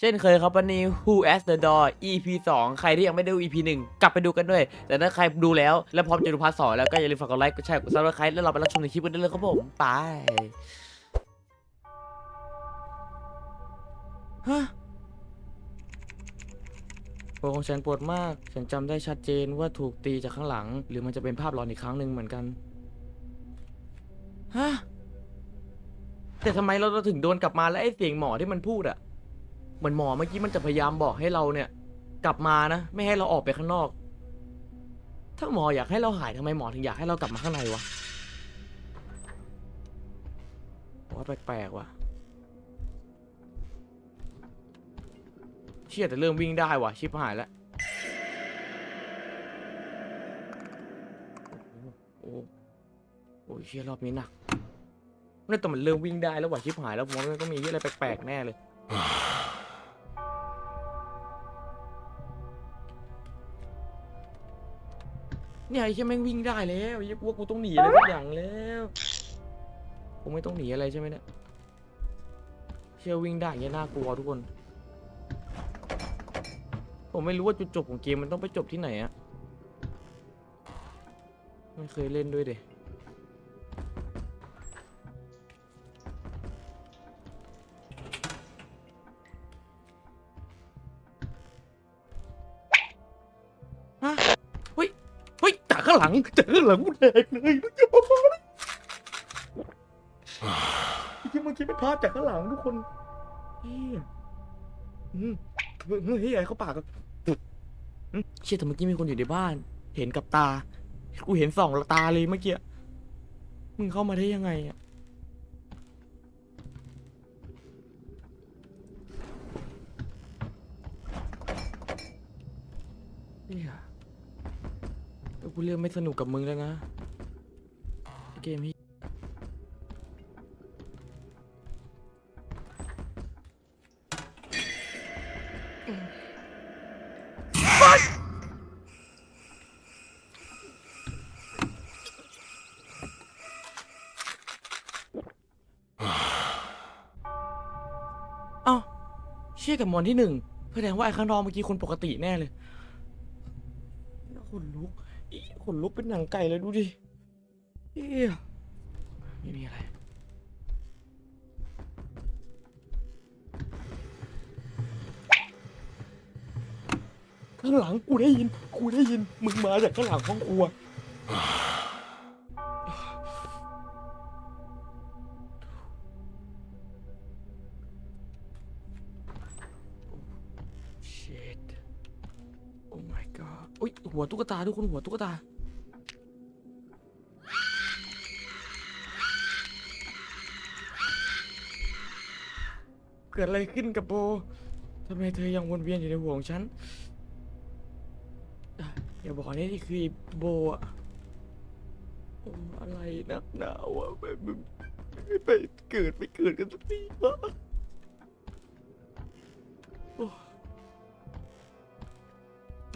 เช่นเคยครับวันนี้ Who as the Door EP 2 ใครที่ยังไม่ได้ดู EP 1 กลับไปดูกันด้วย แต่ถ้าใครดูแล้ว และพร้อมจะดูพาร์ทสองแล้วก็อย่าลืมฝากกดไลค์กดแชร์กดซับสไครต์แล้วเราไปรับชมในคลิปกันได้เลยครับผมไปฮะตัวของฉันปวดมาก ฉันจำได้ชัดเจนว่าถูกตีจากข้างหลัง หรือมันจะเป็นภาพหลอนอีกครั้งหนึ่งเหมือนกันฮะแต่ทำไมเราถึงโดนกลับมาแล้วไอ้เสียงหมอที่มันพูดอะ เหมือนหมอเมื่อกี้มันจะพยายามบอกให้เราเนี่ย กลับมานะ ไม่ให้เราออกไปข้างนอก ถ้าหมออยากให้เราหายทำไมหมอถึงอยากให้เรากลับมาข้างในวะว่าแปลกๆว่ะเชี่ยแต่เริ่มวิ่งได้ว่ะ ชิบหายแล้วโอ้โหโอ้เชี่ยรอบนี้หนักนี่แต่มันเริ่มวิ่งได้แล้วว่ะชิบหายแล้วผมว่ามันต้องมีเหี้ยอะไรแปลกๆแน่เลย เนี่ยไอ้เชี่ยแม่งวิ่งได้แล้วไอ้เหี้ยกูว่ากูต้องหนีอะไรสักอย่างแล้วกูไม่ต้องหนีอะไรใช่ไหมเนี่ยเชี่ยวิ่งได้เงี้ยน่ากลัวทุกคน ผมไม่รู้ว่าจุดจบของเกมมันต้องไปจบที่ไหนอะไม่เคยเล่นด้วยเด งหลังจากข้างหลังกูแดกเลยมึงอย่ามาบอกนที่เมื่อกี้เป็นภาพจากข้างหลังทุกคนเฮียอืมเฮ้ยเฮ้ยไอ้เขาปากกันเชี่ยแต่เมื่อกี้มีคนอยู่ในบ้าน เห็นกับตา กูเห็นสองตาเลยเมื่อกี้ มึงเข้ามาได้ยังไงอะ กูเริ่มไม่สนุกกับมึงแล้วนะเกมนี้เอ้าเชี่ยกับมอนที่หนึ่งแสดงว่าไอ้ข้างนอกเมื่อกี้คนปกติแน่เลยขนลุก อีขนลุกเป็นหนังไก่เลยดูดิเอียไม่มีอะไร ข้างหลังกูได้ยิน กูได้ยิน มึงมาจากข้างหลังห้องครัว ตาทุกคนหัวตุ๊กตา เกิดอะไรขึ้นกับโบทำไมเธอยังวนเวียนอยู่ในหัวของฉันอย่าบอกนี่นี่คือโบอะอะไรนักหนาวอะไปไปเกิดไปเกิดกันสักทีวะ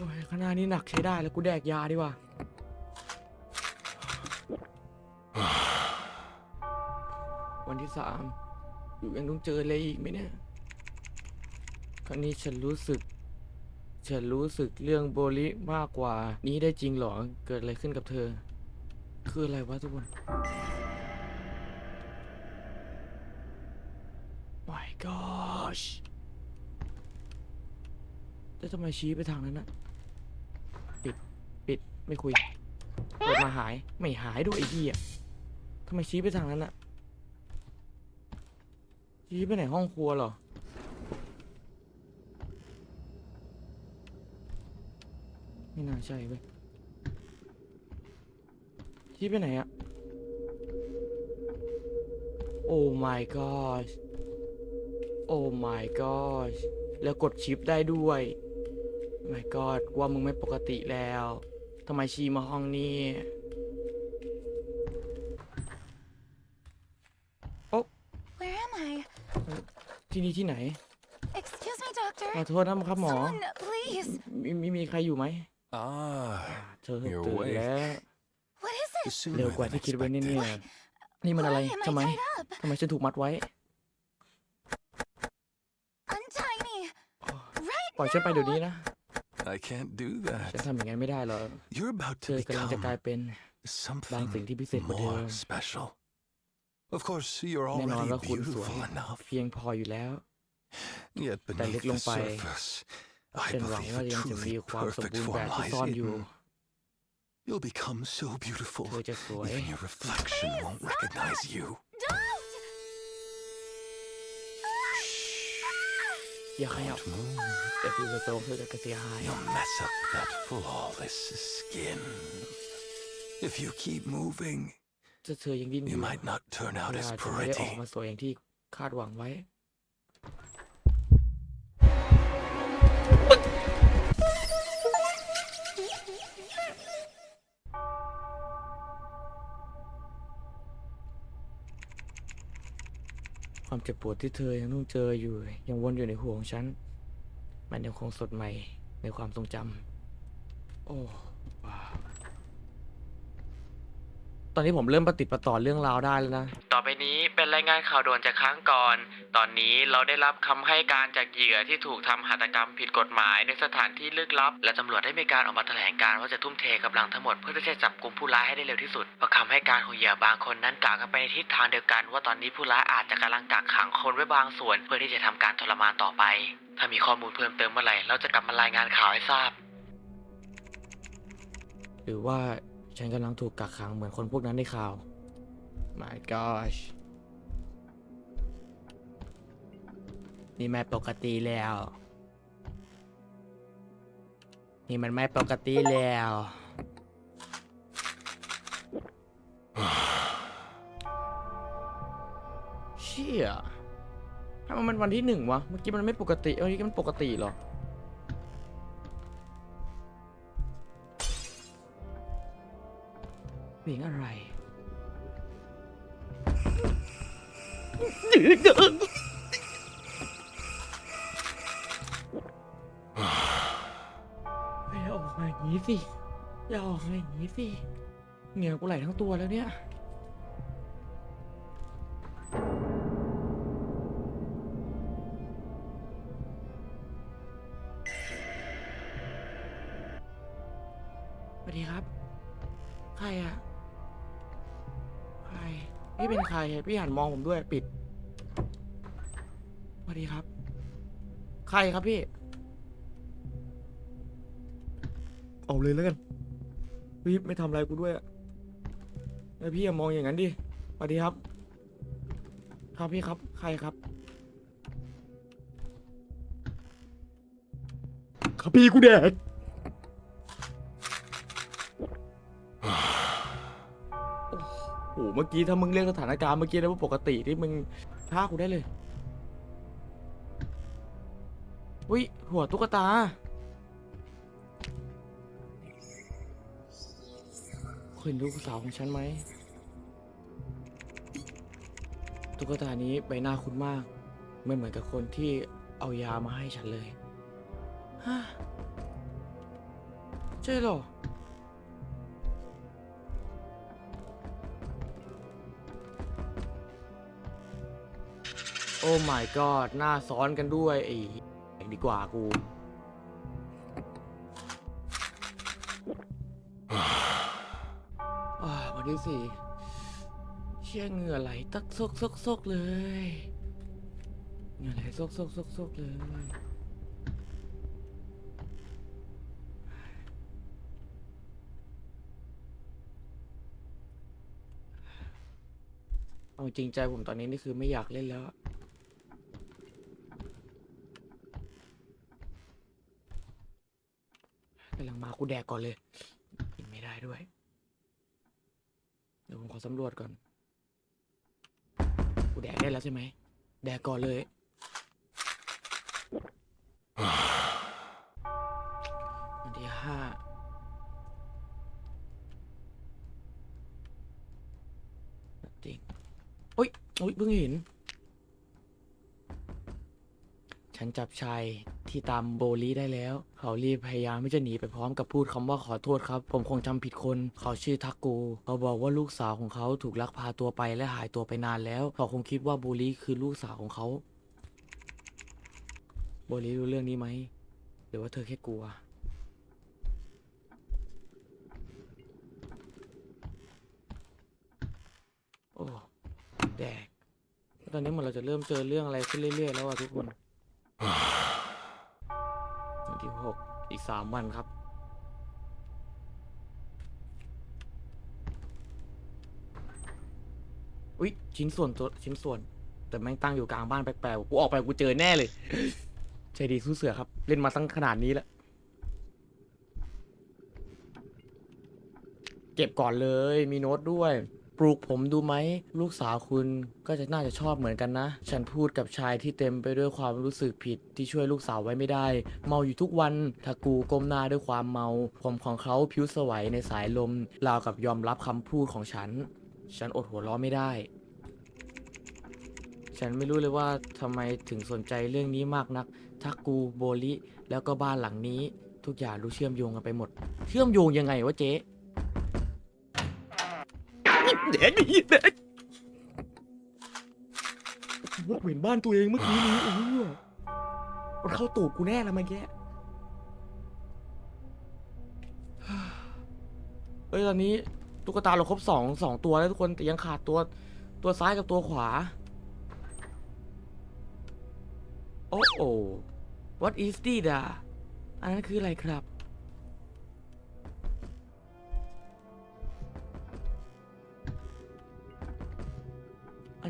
อ้โอ้ยข้างหน้านี่หนักใช้ได้แล้วกูแดกยาดีกว่าวันที่สามอยู่ยังต้องเจออะไรอีกไหมเนี่ยครั้งนี้ฉันรู้สึก ฉันรู้สึกเรื่องโบลิมากกว่า นี้ได้จริงเหรอ เกิดอะไรขึ้นกับเธอ คืออะไรวะทุกคน my gosh แล้วทำไมชี้ไปทางนั้นนะ ไม่คุยเปิดมาหาย ไม่หายด้วยไอ้เหี้ยทำไมชี้ไปทางนั้นอะชี้ไปไหนห้องครัวเหรอ ไม่น่าใช่เว้ยชี้ไปไหนอะโอ้ my gosh โอ้ my gosh แล้วกดชิปได้ด้วย my god ว่ามึงไม่ปกติแล้ว ทำไมชี้มาห้องนี้ Where am I? ที่นี่ที่ไหน Excuse me, doctor. ขอโทษนะครับหมอ Someone, please. มีมีมีใครอยู่ไหม Ah, เธอ You're ตื่น awake. แล้ว What is it? sooner เร็วกว่า than ที่คิดไว้ expected. เนี่ยนี่มันอะไร Why am ทำไม I tied up? ทำไมฉันถูกมัดไว้ Untie me. ปล่อยฉันไปเดี๋ยวนี้นะ I can't do ฉัน that. ทำอย่างนั้นไม่ได้หรอก You're about เธ to อกำลังจะกลาย become เป็น บางสิ่ง something ที่พิเศษกว่าเดิ more ม special. Of course, you're แน่นอน already ว่าคุณสวย beautiful enough. เพียงพออยู่แล้ว Yet แต่ลึ beneath กล the งไป surface, I ฉันหวัง believe ว่า a ยังจะมี truly ความสม perfect บูรณ์แบ form บที่ lies ซ่อนอยู่ hidden. You'll become so beautiful, เธอจะสวย even your reflection won't recognize you. Don't! อย่าขยับ Don't move. แต่ฟิวโซเธอจะเสียหาย You'll mess up that flawless skin. If you keep moving, ถ้าเธอยังดิ้นอ you ยู่ might not turn เธ out อ as อาจจะไม่ได้ออก pretty. มาสวยอย่างที่คาดหวังไว้ ความเจ็บปวดที่เธอยังต้องเจออยู่ ยังวนอยู่ในหัวของฉัน มันยังคงสดใหม่ในความทรงจำโอ้ว้าว ตอนนี้ผมเริ่มประติดประต่อเรื่องราวได้แล้วนะ ต่อไปนี้เป็นรายงานข่าวด่วนจากครั้งก่อน ตอนนี้เราได้รับคำให้การจากเหยื่อที่ถูกทำหัตถกรรมผิดกฎหมายในสถานที่ลึกลับ และตำรวจได้มีการออกมาแถลงการว่าจะทุ่มเทกำลังทั้งหมดเพื่อที่จะจับกลุ่มผู้ร้ายให้ได้เร็วที่สุดเพราะคำให้การของเหยื่อบางคนนั้นกล่าวกันไปในทิศทางเดียวกัน ว่าตอนนี้ผู้ร้ายอาจจะกำลังกักขังคนไว้บางส่วน เพื่อที่จะทำการทรมานต่อไป ถ้ามีข้อมูลเพิ่มเติมเมื่อไหร่เราจะกลับมารายงานข่าวให้ทราบ หรือว่า ฉันกำลังถูกกักขังเหมือนคนพวกนั้นในข่าว My gosh นี่ไม่ปกติแล้ว นี่มันไม่ปกติแล้ว เชี่ยทำไมมันวันที่หนึ่งวะ เมื่อกี้มันไม่ปกติเอ้มันปกติเหรอ เสียงอะไรอย่าออกมาอย่างนี้สิ อย่าออกมาอย่างนี้สิ เหงื่อกูไหลทั้งตัวแล้วเนี่ย ครอพี่หันมองผมด้วยปิดสวัสดีครับ ใครครับพี่ เอาเลยแล้วกัน พี่ไม่ทำอะไรกูด้วยอะแล้วพี่อย่ามองอย่างนั้นดิสวัสดีครับ ครับพี่ครับ ใครครับ ครับพี่กูแดก โอ้เมื่อกี้ถ้ามึงเรียกสถานการณ์เมื่อกี้ได้ว่าปกติที่มึงฆ่ากูได้เลยอุ้ยหัวตุ๊กตาเห็นลูสาวของฉันไหม ตุ๊กตานี้ใบหน้าคุ้นมาก ไม่เหมือนกับคนที่เอายามาให้ฉันเลย ฮะใช่เหรอ โอ้ my god หน้าซ้อนกันด้วยไอ้ดีกว่ากู อ่าวันที่สี่เชี่ยเหงื่อไหลตักซกซกซกเลย เหงื่อไหลซกซกซกซกเลย เอาจริงใจผมตอนนี้นี่คือไม่อยากเล่นแล้วอะกำลังมากูแดกก่อนเลยกินไม่ได้ด้วย เดี๋ยวผมขอสำรวจก่อน กูแดกได้แล้วใช่ไหม แดกก่อนเลยวันที่ห้าจริงโอ้ยโอ้ยเพิ่งเห็น ฉันจับชาย ที่ตามโบลีได้แล้ว เขารีบพยายามที่จะหนีไปพร้อมกับพูดคำว่าขอโทษครับ ผมคงจำผิดคน เขาชื่อทักกู เขาบอกว่าลูกสาวของเขาถูกลักพาตัวไปและหายตัวไปนานแล้ว เขาคงคิดว่าโบลีคือลูกสาวของเขาโบลีรู้เรื่องนี้ไหมรือว่าเธอแค่กลัวโอ้แดก ตอนนี้เหมือนเราจะเริ่มเจอเรื่องอะไรขึ้นเรื่อยๆแล้วอะทุกคน หกอีกสามวันครับ อุ๊ย ชิ้นส่วนตัวชิ้นส่วน แต่แม่งตั้งอยู่กลางบ้านแปลกๆ กูออกไปกูเจอแน่เลย ใจดีสู้เสือครับ เล่นมาตั้งขนาดนี้แล้ว เก็บก่อนเลย มีโน้ตด้วย ปลูกผมดูไหม ลูกสาวคุณก็จะน่าจะชอบเหมือนกันนะ ฉันพูดกับชายที่เต็มไปด้วยความรู้สึกผิดที่ช่วยลูกสาวไว้ไม่ได้ เมาอยู่ทุกวันทากูก้มหน้าด้วยความเมา ผมของเขาผิวสวยในสายลมราวกับยอมรับคำพูดของฉัน ฉันอดหัวเราะไม่ได้ ฉันไม่รู้เลยว่าทำไมถึงสนใจเรื่องนี้มากนักทักกูโบลิ แล้วก็บ้านหลังนี้ ทุกอย่างรู้เชื่อมโยงกันไปหมด เชื่อมโยงยังไงวะเจ๊ เด็กเด็กว่าเห็นบ้านตัวเองเมื่อกี้นี้เออมันเข้าตูดกูแน่ล้วเมื่อกี้เฮ้ยตอนนี้ตุ๊กตาเราครบสองสองตัวแล้วทุกคนแต่ยังขาดตัวตัวซ้ายกับตัวขวา โอ้โอ้ what is this อะอันนั้นคืออะไรครับ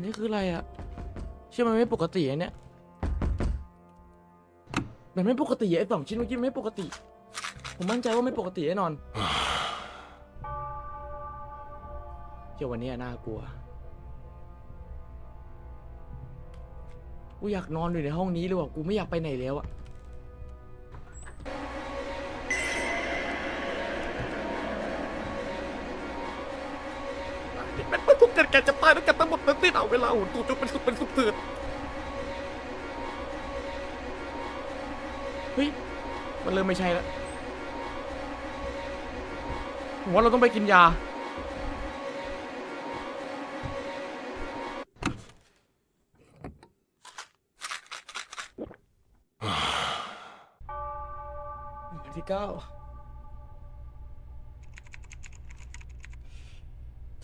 นี้คืออะไรอะเชื่อมันไม่ปกติอันเนี้ยมันไม่ปกติไอ้สองชิ้นเมื่อกี้มันไม่ปกติ ผมมั่นใจว่าไม่ปกติแน่นอนเชื่อวันนี้น่ากลัว กูอยากนอนอยู่ในห้องนี้เลยว่ะ กูไม่อยากไปไหนแล้วอะ มันมันทุกข์กันแกจะตายแล้วกันทั้งหมดทั้งสิ้นเอาเวลาหุ่นตูจนเป็นสุขเป็นสุขเถิดเฮ้ย มันเริ่มไม่ใช่แล้วผมว่าเราต้องไปกินยาวันที่เก้า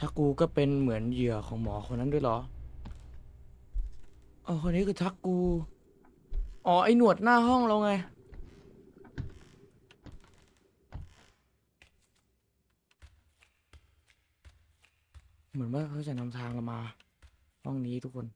ทักกูก็เป็นเหมือนเหยื่อของหมอคนนั้นด้วยเหรออ๋อคนนี้คือทักกู อ๋อ ไอหนวดหน้าห้องเราไง เหมือนว่าเขาจะนำทางเรามา ห้องนี้ทุกคน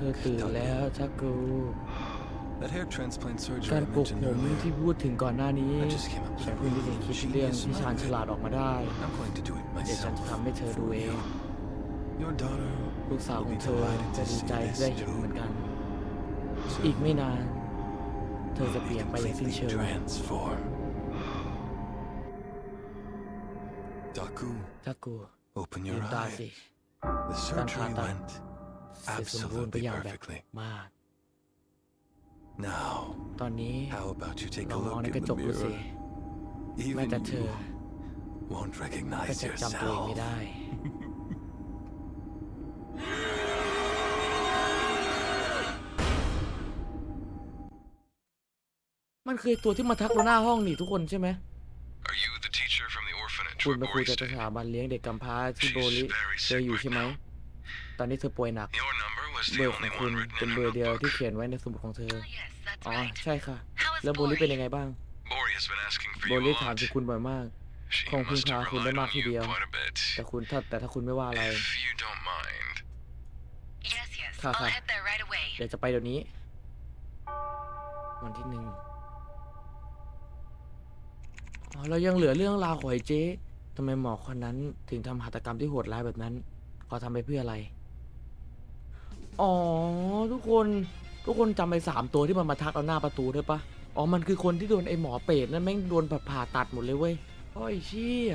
ธอ wake, ตื่น Tucker. แล้วทักกู That hair transplant surgery กา I รปลุก mentioned ผม earlier. ที่พูดถึงก่อนหน้านี้ I just came up with ฉัน a เพิ่งได้ really คิดเรื่อง genius ที่ชาญฉลาด method. ออกมาได้ I'm going to do it เดี๋ยวฉัน myself. จะทำให้เธอดู for เอง you. Your daughter ลูกสาว will ของ be เธอ delighted จะ to ดี see ใจ this ได้เห็นเหมือน too. กัน So อีกไม่นาน เธอ you จะ will เป be ลี่ยนไปอย่างสิ้น completely เชิง transform. Daku, ทักกู open ลื your มตา eyes. สิ The การผ่า surgery ตัด went เสร็จสมบูรณ์ไป absolutely อย่างแบบ perfectly. มาก Now, ตอนนี้ how about you take ล a องมอง look ใน in กระจ the กดูสิ mirror? แม้ Even แต่เธอ you won't ก็ recognize จะจำตัวเองไม่ yourself. ได้ มันคือตัวที่มาทักเราหน้าห้องนี่ทุกคนใช่ไหม Are you the teacher from the orphanage คุณ where เป็นครู Bori จากส stayed? ถาบันเลี้ยงเด็กกำพร้าที่ She's โบลิ very เธอ sick อยู่ right ใช่ไหม now. ตอนนี้เธอป่วยหนัก Your number was เบ the อร์ของ only คุณ one written เป็น in เบอ her ร์เดียวที่ notebook. เขียนไว้ในสมุดของเธอ Oh, yes, that's อ๋อ right. ใช่ค่ะ How is แล้วโบลิเป็น Bori? ยังไงบ้าง Bori has been asking for โบ you ลิ a ถาม lot. ถึงคุณบ่อยมาก She คงพึ่ง must พา have คุณได้ relied มาก on ที you เดียว quite a bit. แต่คุณถ้าแต่ถ้าคุณไม่ว่าอะไร If you don't mind. Yes, yes. Ha, I'll ha. head there right away. เดี๋ยวจะไปเดี๋ยวนี้ วันที่หนึ่งอ๋อเรายังเหลือเรื่องราวของไอ้เจ๊ทำไมหมอคนนั้นถึงทำหัตถกรรมที่โหดร้ายแบบนั้น เขาทำไปเพื่ออะไร อ๋อ ทุกคนทุกคนจำไปสามตัวที่มันมาทักเอาหน้าประตูได้ปะอ๋อ มันคือคนที่โดนไอ้หมอเปรตนั่นแม่งโดนแบบผ่าตัดหมดเลยเว้ยโอ้ยเชี่ย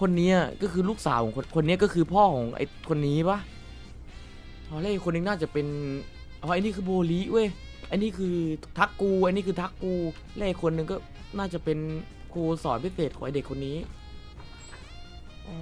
คนเนี้ยก็คือลูกสาวของคนคนเนี้ยก็คือพ่อของไอ้คนนี้ปะอ๋อแล้วอีกคนนึงน่าจะเป็นอ๋อไอ้นี่คือโบลิเว้ยไอ้นี่คือทักกูไอ้นี่คือทักกูและอีกคนหนึ่งก็น่าจะเป็นครูสอนพิเศษของไอเด็กคนนี้อ๋อ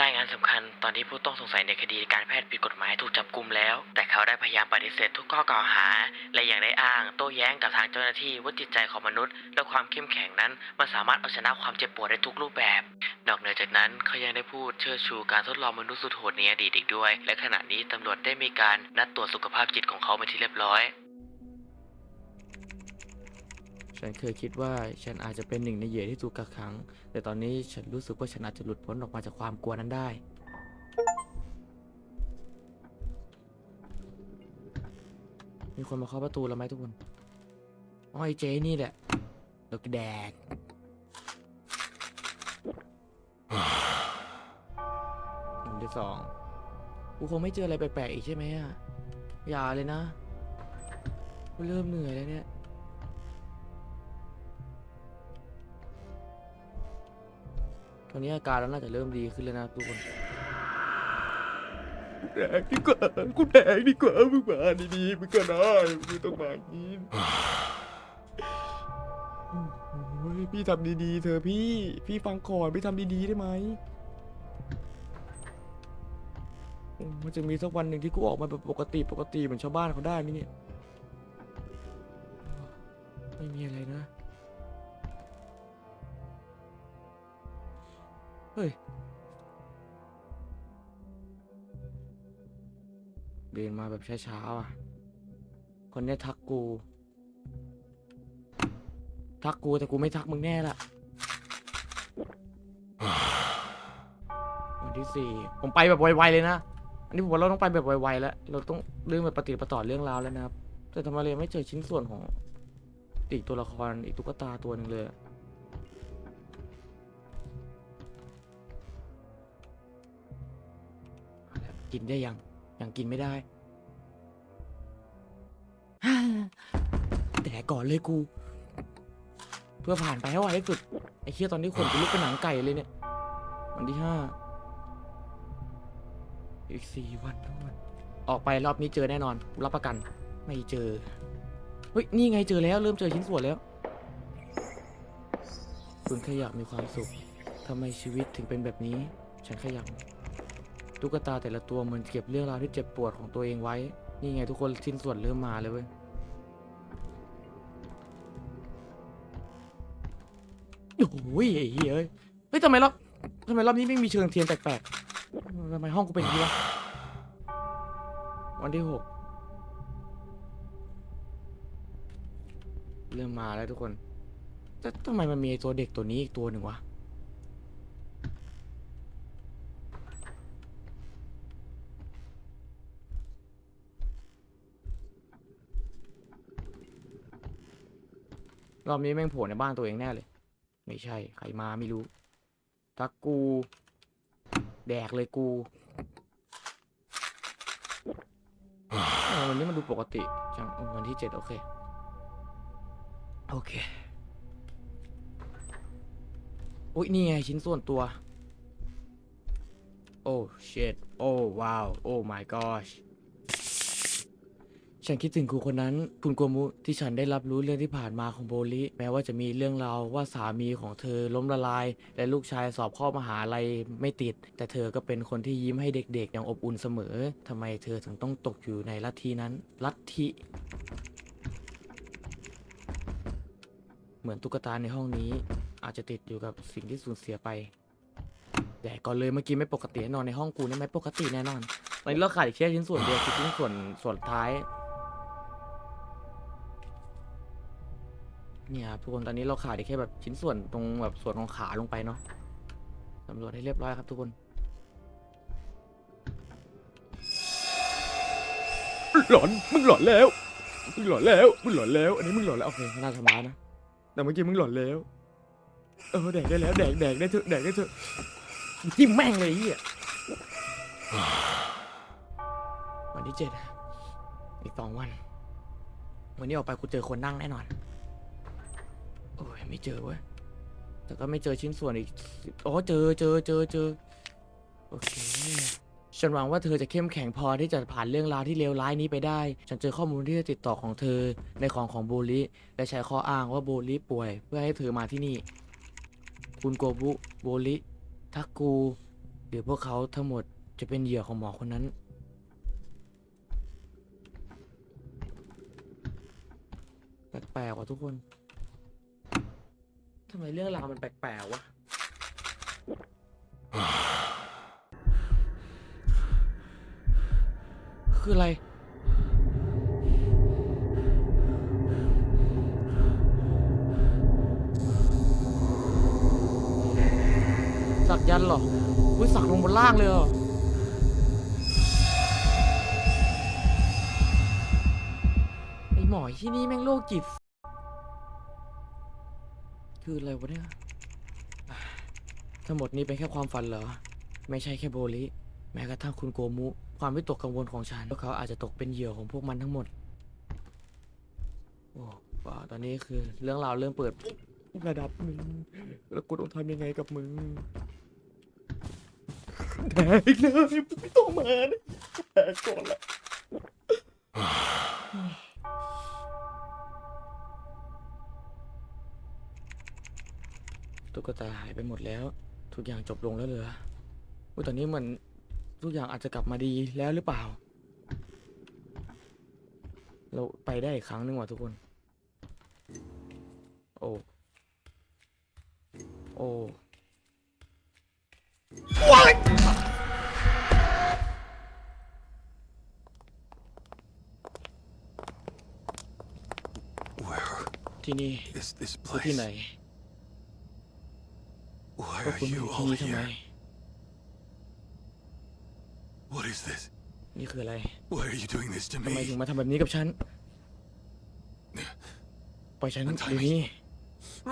รายงานสำคัญตอนที่ผู้ต้องสงสัยในคดีการแพทย์ผิดกฎหมายถูกจับกุมแล้ว แต่เขาได้พยายามปฏิเสธทุกข้อกล่าวหา และยังได้อ้างโต้แย้งกับทางเจ้าหน้าที่ว่าจิตใจของมนุษย์ และความเข้มแข็งนั้นมันสามารถเอาชนะความเจ็บปวดได้ทุกรูปแบบ นอกเหนือจากนั้นเขายังได้พูดเชิดชูการทดลองมนุษย์สุดโหดในอดีตอีกด้วย และขณะนี้ตำรวจได้มีการนัดตรวจสุขภาพจิตของเขาเป็นที่เรียบร้อย ฉันเคยคิดว่าฉันอาจจะเป็นหนึ่งในเหยื่อที่ถูกกักขัง แต่ตอนนี้ฉันรู้สึกว่าฉันอาจจะหลุดพ้นออกมาจากความกลัวนั้นได้ มีคนมาเคาะประตูแล้วไหมทุกคนอ๋อไอ้เจนี่แหละดกแดกหนึ่งที่สองกูคงไม่เจออะไรแปลกๆอีกใช่ไหมอะ อย่าเลยนะ กูเริ่มเหนื่อยแล้วเนี่ย ตอนนี้อาการเราน่าจะเริ่มดีขึ้นแล้วนะทุกคนแดกดีกว่ากูแดกดีกว่ามึงมาดีๆมึงก็ได้มึงต้องมาอย่างนี้โอ้ยพี่ทำดีๆเธอะพี่ พี่ฟังก่อนพี่ทำดีๆได้ไหมโอ้มันจะมีสักวันหนึ่งที่กูออกมาแบบปกติปกติเหมือนชาวบ้านเขาได้ไหมเนี่ย ไม่มีอะไรนะ เฮ้ย เดินมาแบบช้าๆอะ คนเนี้ยทักกู ทักกูแต่กูไม่ทักมึงแน่ละวันที่สี่ผมไปแบบไวๆเลยนะ อันนี้ผมว่าเราต้องไปแบบไวๆแล้ว เราต้องเรื่องแบบปฏิปต่อเรื่องราวแล้วนะครับ แต่ทำไมเรายังไม่เจอชิ้นส่วนของอีกตัวละครอีกตุ๊กตาตัวหนึ่งเลย กินได้ยัง ยังกินไม่ได้ แต่ก่อนเลยกู เพื่อผ่านไปให้ไวที่สุด ไอ้เคียตอนนี้ขนกูลุกเป็นหนังไก่เลยเนี่ย วันที่ห้าอีกสี่วันเท่านั้นออกไปรอบนี้เจอแน่นอนกูรับประกัน ไม่เจอ เฮ้ย นี่ไงเจอแล้ว เริ่มเจอชิ้นส่วนแล้ว คุณแค่อยากมีความสุขทำไมชีวิตถึงเป็นแบบนี้ ฉันแค่อยาก ตุ๊กตาแต่ละตัวเหมือนเก็บเรื่องราวที่เจ็บปวดของตัวเองไว้ นี่ไงทุกคนชิ้นส่วนเริ่มมาเลยเว้ย โอ้ยไอ้เหี้ยเอ้ยเฮ้ยทำไมรอบทำไมรอบนี้ไม่มีเชิงเทียนแปลกๆทำไมห้องกูเป็นอย่างนี้วะ วันที่หกเริ่มมาแล้วทุกคนแต่ทำไมมันมีตัวเด็กตัวนี้อีกตัวหนึ่งวะ รอบนี้แม่งโผล่ในบ้านตัวเองแน่เลย ไม่ใช่ ใครมาไม่รู้ถ้ากู แดกเลยกูวันนี้มันดูปกติจังมวันที่เจ็ดโอเค โอเคอุ้ยนี่ไงชิ้นส่วนตัว โอ้ shit โอ้ว้าว โอ้ my gosh ฉันคิดถึงครูคนนั้น คุณกัวมุที่ฉันได้รับรู้เรื่องที่ผ่านมาของโบลิแม้ว่าจะมีเรื่องราวว่าสามีของเธอล้มละลาย และลูกชายสอบเข้ามหาลัยไม่ติด แต่เธอก็เป็นคนที่ยิ้มให้เด็กๆ อย่างอบอุ่นเสมอทำไมเธอถึงต้องตกอยู่ในลัทธินั้นลัทธิเหมือนตุ๊กตาในห้องนี้ อาจจะติดอยู่กับสิ่งที่สูญเสียไป แต่ก่อนเลยเมื่อกี้ไม่ปกติแน่นอนในห้องกูนี่ไม่ปกติแน่นอนตอนนี้เราขาดอีกแค่ชิ้นส่วนเดียวคือชิ้นส่วนส่วนท้าย เนี่ยครับทุกคนตอนนี้เราขาดอีกแค่แบบชิ้นส่วนตรงแบบส่วนของขาลงไปเนาะสำรวจให้เรียบร้อยครับทุกคน หลอน มึงหลอนแล้ว มึงหลอนแล้ว มึงหลอนแล้ว อันนี้มึงหลอนแล้วโอเคน่าสมานะ แต่เมื่อกี้มึงหลอนแล้ว เออแดกได้แล้วแดกแดกได้เถอะแดกได้เถอะจิ้มแม่งเลยไอ้เฮียวันที่เจ็ดอีกสองวัน วันนี้ออกไปกูเจอคนนั่งแน่นอน โอ้ยไม่เจอเว้ย แต่ก็ไม่เจอชิ้นส่วนอีก อ๋อ เจอเจอเจอเจอ โอเค ฉันหวังว่าเธอจะเข้มแข็งพอที่จะผ่านเรื่องราวที่เลวร้ายนี้ไปได้ ฉันเจอข้อมูลที่จะติดต่อของเธอในของของโบลิและใช้ข้ออ้างว่าโบลิป่วย เพื่อให้เธอมาที่นี่ คุณโกบุ โบลิทักกู หรือพวกเขาทั้งหมดจะเป็นเหยื่อของหมอคนนั้น แปลกๆว่ะทุกคน ทำไมเรื่องราวมันแปลกๆวะ คืออะไร สักยันต์เหรออุ้ยสักลงบนล่างเลยเหรอ ไอหมอที่นี่แม่งโรคจิต คืออะไรวะเนี่ยทั้งหมดนี้เป็นแค่ความฝันเหรอ ไม่ใช่แค่โบลิแม้กระทั่งคุณโกมุ ความวิตกกังวลของฉันว่าเขาอาจจะตกเป็นเหยื่อของพวกมันทั้งหมด โอ้ว้าตอนนี้คือเรื่องราวเริ่มเปิดระดับหนึ่งแล้วกูต้องทำยังไงกับมึงได้เลยไม่ต้องมาแตกก่อนละ ตุ๊กตาหายไปหมดแล้ว ทุกอย่างจบลงแล้วเหรออุ้ยตอนนี้เหมือนทุกอย่างอาจจะกลับมาดีแล้วหรือเปล่า เราไปได้อีกครั้งหนึ่งว่ะทุกคน โอ้ โอ้ว้าย Where ที่นี่ is this คือที่ place? ไหน Why พวก are คุณมาอ you ยู่ที่ all นี่ทำไม here? What is this? นี่คืออะไร Why are you doing this to ทำไม me? ถึงมาทำแบบนี้กับฉัน ปล่อยฉันมันทำไมเดี๋ยวนี้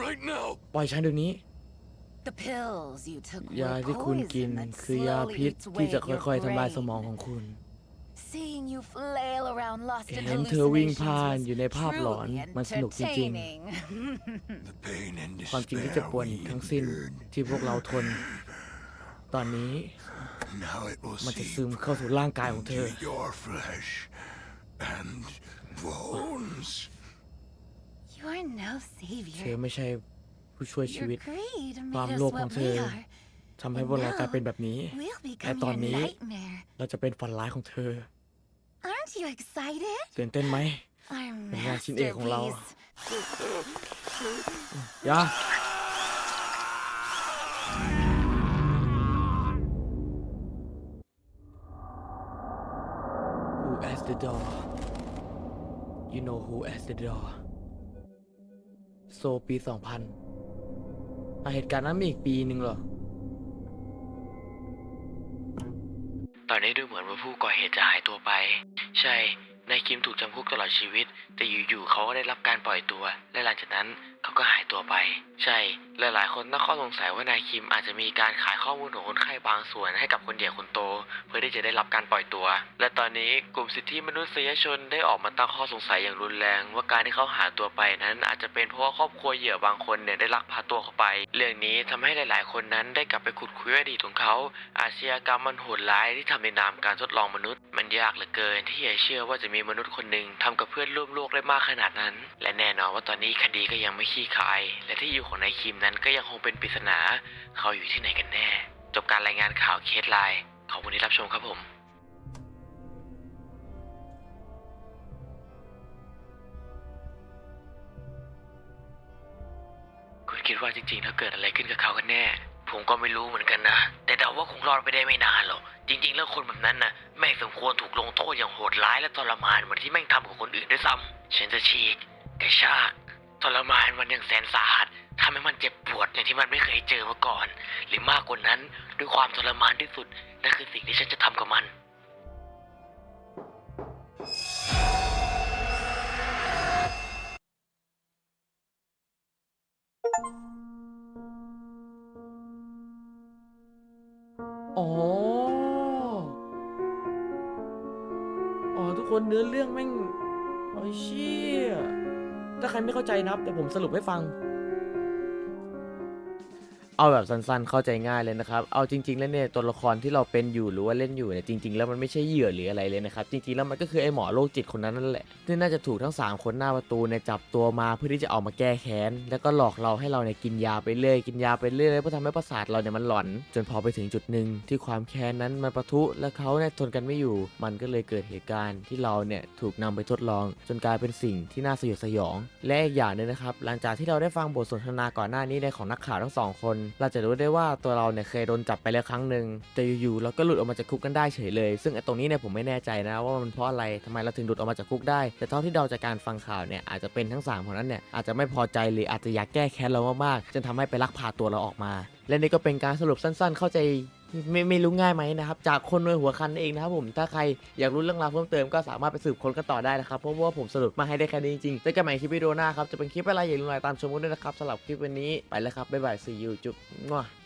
Right now! ปล่อยฉันเดี๋ยวนี้ The pills you took ยา were ที่คุณกิน poison that คือยา slowly พิษ eats ที่ away จะ at ค่ your อยๆทำลายสมอง brain. ของคุณ Seeing you flail around lost in เห็นเธอวิ่ง hallucinations ผ่าน was อยู่ในภาพหลอน truly มันสนุกจริง entertaining. The pain and ๆความจริงที่เจะปวด despair we ทั้งสิ้น endured. ที่พวกเราทน ตอนนี้ Now it will มันจะ seep ซึมเข้าสู่ร่างกายของเธอ into your flesh and bones. You are no เธ savior. อไม่ใช่ผู้ช่วยชี Your วิต greed ความ made us โลภของ what เธ we อ are. ทำให้พวกเรากลายเป็นแบบนี้ We'll และ become ตอน your นี้ nightmare. เราจะเป็นฝันร้ายของเธอ Aren't you excited? ตื่นเต้นไหม Our เป็นงานชิ้นเอกของเรา masterpiece. ยา Who as the door You know who as the door โซปี 2000 อะเหตุการณ์นั้นมีอีกปีหนึ่งเหรอ ผู้ก่อเหตุจะหายตัวไป ใช่ นายคิมถูกจำคุกตลอดชีวิต แต่อยู่ๆเขาก็ได้รับการปล่อยตัว และหลังจากนั้น เขาก็หายตัวไป ใช่ หลายๆ คนตั้งข้อสงสัยว่านายคิมอาจจะมีการขายข้อมูลของคนไข้บางส่วนให้กับคนใหญ่คนโต เพื่อที่จะได้รับการปล่อยตัว และตอนนี้กลุ่มสิทธิมนุษยชนได้ออกมาตั้งข้อสงสัยอย่างรุนแรง ว่าการที่เขาหายตัวไปนั้นอาจจะเป็นเพราะว่าครอบครัวเหยื่อบางคนเนี่ยได้ลักพาตัวเขาไป เรื่องนี้ทำให้หลาย ๆ คนนั้นได้กลับไปขุดคุยอดีตของเขา อาชญากรรมมันโหดร้ายที่ทำในนามการทดลองมนุษย์ มันยากเหลือเกินที่จะเชื่อว่าจะมีมนุษย์คนหนึ่งทำกับเพื่อนร่วมโลกได้มากขนาดนั้น และแน่นอนว่าตอนนี้คดีก็ยังไม่ขี้คาย และที่อยู่ของนายคิมนั้นก็ยังคงเป็นปริศนา เขาอยู่ที่ไหนกันแน่ จบการรายงานข่าวเคสไลน์ขอบคุณที่รับชมครับผมคุณคิดว่าจริงๆแล้วเกิดอะไรขึ้นกับเขากันแน่ ผมก็ไม่รู้เหมือนกันนะ แต่เดาว่าคงรอดไปได้ไม่นานหรอก จริง ๆ แล้วคนแบบนั้นนะแม่งสมควรถูกลงโทษอย่างโหดร้ายและทรมานเหมือนที่แม่งทำกับคนอื่นด้วยซ้ำฉันจะฉีกกระชาก ทรมานมันอย่างแสนสาหัสทำให้มันเจ็บปวดอย่างที่มันไม่เคยเจอมาก่อน หรือมากกว่านั้นด้วยความทรมานที่สุดนั่นคือสิ่งที่ฉันจะทำกับมัน ไม่เข้าใจนะครับ แต่ผมสรุปให้ฟัง เอาแบบสั้นๆ เข้าใจง่ายเลยนะครับ เอาจริง ๆ แล้วเนี่ยตัวละครที่เราเป็นอยู่หรือว่าเล่นอยู่เนี่ยจริง ๆ แล้วมันไม่ใช่เหยื่อหรืออะไรเลยนะครับ จริงๆ แล้วมันก็คือไอ้หมอโรคจิตคนนั้นนั่นแหละ ที่น่าจะถูกทั้ง 3 คนหน้าประตูเนี่ยจับตัวมาเพื่อที่จะเอามาแก้แค้น แล้วก็หลอกเราให้เราเนี่ยกินยาไปเรื่อย กินยาไปเรื่อยเพื่อทำให้ประสาทเราเนี่ยมันหลอน จนพอไปถึงจุดหนึ่งที่ความแค้นนั้นมันประทุ และเขาเนี่ยทนกันไม่อยู่ มันก็เลยเกิดเหตุการณ์ที่เราเนี่ยถูกนำไปทดลอง จนกลายเป็นสิ่งที่น่าสยดสยอง และอีกอย่างหนึงนะครับหลังจากที่เราได้ฟังบทสนทนาก่อนหน้านี้ในของนักข่าวทั้งสองคนเราจะรู้ได้ว่าตัวเราเนี่ยเคยโดนจับไปแล้วครั้งหนึ่งแต่อยู่ๆเราก็หลุดออกมาจากคุกกันได้เฉยเลย ซึ่งไอ้ตรงนี้เนี่ยผมไม่แน่ใจนะว่ามันเพราะอะไรทำไมเราถึงหลุดออกมาจากคุกได้ แต่เท่าที่เดาจากการฟังข่าวเนี่ยอาจจะเป็นทั้งสามคนนั้นเนี่ยอาจจะไม่พอใจหรืออาจจะอยากแก้แค้นเรามากๆจนทำให้ไปลักพาตัวเราออกมา และนี่ก็เป็นการสรุปสั้น ๆ เข้าใจ ไม่ไม่รู้ง่ายไหมนะครับ จากคนในหัวคันเองนะครับผมถ้าใครอยากรู้เรื่องราวเพิ่มเติมก็สามารถไปสืบค้นกันต่อได้นะครับเพราะว่าผมสรุปมาให้ได้แค่นี้จริงๆเจอกันใหม่คลิปวิดีโอหน้าครับจะเป็นคลิปอะไรอย่าลืมรายตามชมกันด้วยนะครับสำหรับคลิปวันนี้ไปแล้วครับบ๊ายบายซีอยู่จุ๊บ